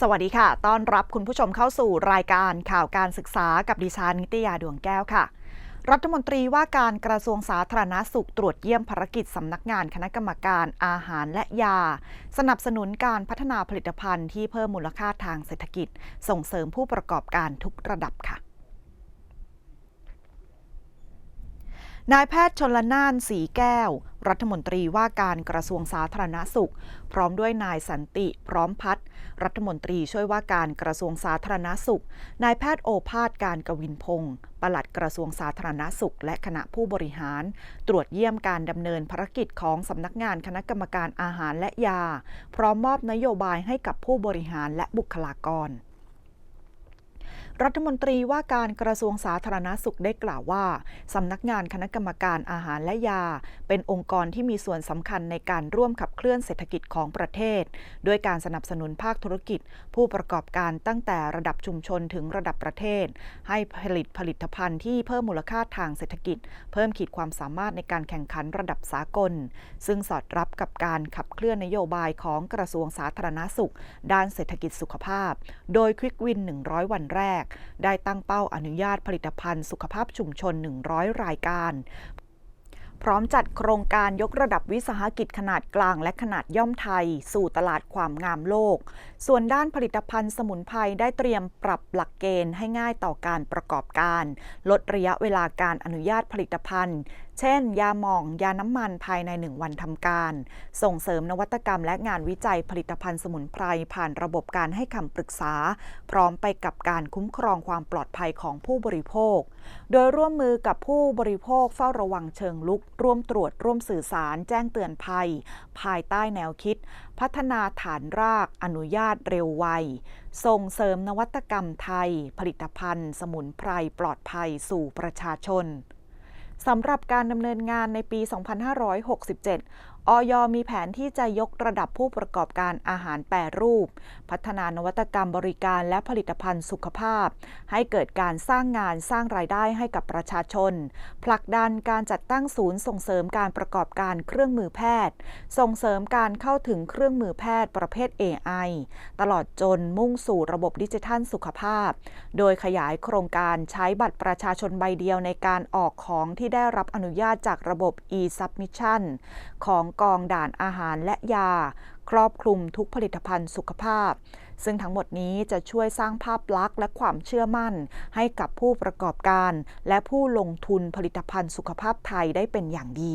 สวัสดีค่ะ ต้อนรับคุณผู้ชมเข้าสู่รายการข่าวการศึกษากับดิฉันนิตยาดวงแก้วค่ะ รัฐมนตรีว่าการกระทรวงสาธารณาสุขตรวจเยี่ยมภารกิจสำนักงานคณะกรรมการอาหารและยา สนับสนุนการพัฒนาผลิตภัณฑ์ที่เพิ่มมูลค่าทางเศรษฐกิจ ส่งเสริมผู้ประกอบการทุกระดับค่ะนายแพทย์ชนละนานสีแก้ว รัฐมนตรีว่าการกระทรวงสาธารณสุข พร้อมด้วยนายสันติพร้อมพัฒน์รัฐมนตรีช่วยว่าการกระทรวงสาธารณสุข นายแพทย์โอภาสการกวินพงศ์ปลัดกระทรวงสาธารณสุข และคณะผู้บริหาร ตรวจเยี่ยมการดำเนินภารกิจของสำนักงานคณะกรรมการอาหารและยา พร้อมมอบนโยบายให้กับผู้บริหารและบุคลากร รัฐมนตรีว่าการกระทรวงสาธารณาสุขได้กล่าวว่าสำนักงานคณะกรรมการอาหารและยา เป็นองค์กรที่มีส่วนสำคัญในการร่วมขับเคลื่อนเศรษฐกิจของประเทศ ด้วยการสนับสนุนภาคธุรกิจ ผู้ประกอบการตั้งแต่ระดับชุมชนถึงระดับประเทศ ให้ผลิตผลิตภัณฑ์ที่เพิ่มมูลค่าทางเศรษฐกิจ เพิ่มขีดความสามารถในการแข่งขันระดับสากล ซึ่งสอดรับกับการขับเคลื่อนนโยบายของกระทรวงสาธารณาสุข ด้านเศรษฐกิจสุขภาพ โดยควิกวิน 100 วันแรกได้ตั้งเป้าอนุญาตผลิตภัณฑ์สุขภาพชุมชน 100 รายการ พร้อมจัดโครงการยกระดับวิสาหกิจขนาดกลางและขนาดย่อมไทย สู่ตลาดความงามโลก ส่วนด้านผลิตภัณฑ์สมุนไพรได้เตรียมปรับหลักเกณฑ์ให้ง่ายต่อการประกอบการ ลดระยะเวลาการอนุญาตผลิตภัณฑ์ เช่น ยาหมอง ยาน้ำมันภายใน 1 วันทำการ ส่งเสริมนวัตกรรมและงานวิจัยผลิตภัณฑ์สมุนไพรผ่านระบบการให้คำปรึกษา พร้อมไปกับการคุ้มครองความปลอดภัยของผู้บริโภค โดยร่วมมือกับผู้บริโภคเฝ้าระวังเชิงลุกร่วมตรวจร่วมสื่อสารแจ้งเตือนภัย ภายใต้แนวคิด พัฒนาฐานรากอนุญาตเร็วไว ส่งเสริมนวัตกรรมไทย ผลิตภัณฑ์ สมุนไพรปลอดภัยสู่ประชาชนสำหรับการดำเนินงานในปี 2567 อยมีแผนที่จะยกระดับผู้ประกอบการอาหารแปรรูป พัฒนานวัตกรรมบริการและผลิตภัณฑ์สุขภาพ ให้เกิดการสร้างงานสร้างรายได้ให้กับประชาชน ผลักดันการจัดตั้งศูนย์ส่งเสริมการประกอบการเครื่องมือแพทย์ ส่งเสริมการเข้าถึงเครื่องมือแพทย์ประเภท AI ตลอดจนมุ่งสู่ระบบดิจิทัลสุขภาพ โดยขยายโครงการใช้บัตรประชาชนใบเดียวในการออกของที่ได้รับอนุญาตจากระบบ e-submission ของกองด่านอาหารและยา ครอบคลุมทุกผลิตภัณฑ์สุขภาพ ซึ่งทั้งหมดนี้จะช่วยสร้างภาพลักษณ์และความเชื่อมั่น ให้กับผู้ประกอบการ และผู้ลงทุนผลิตภัณฑ์สุขภาพไทยได้เป็นอย่างดี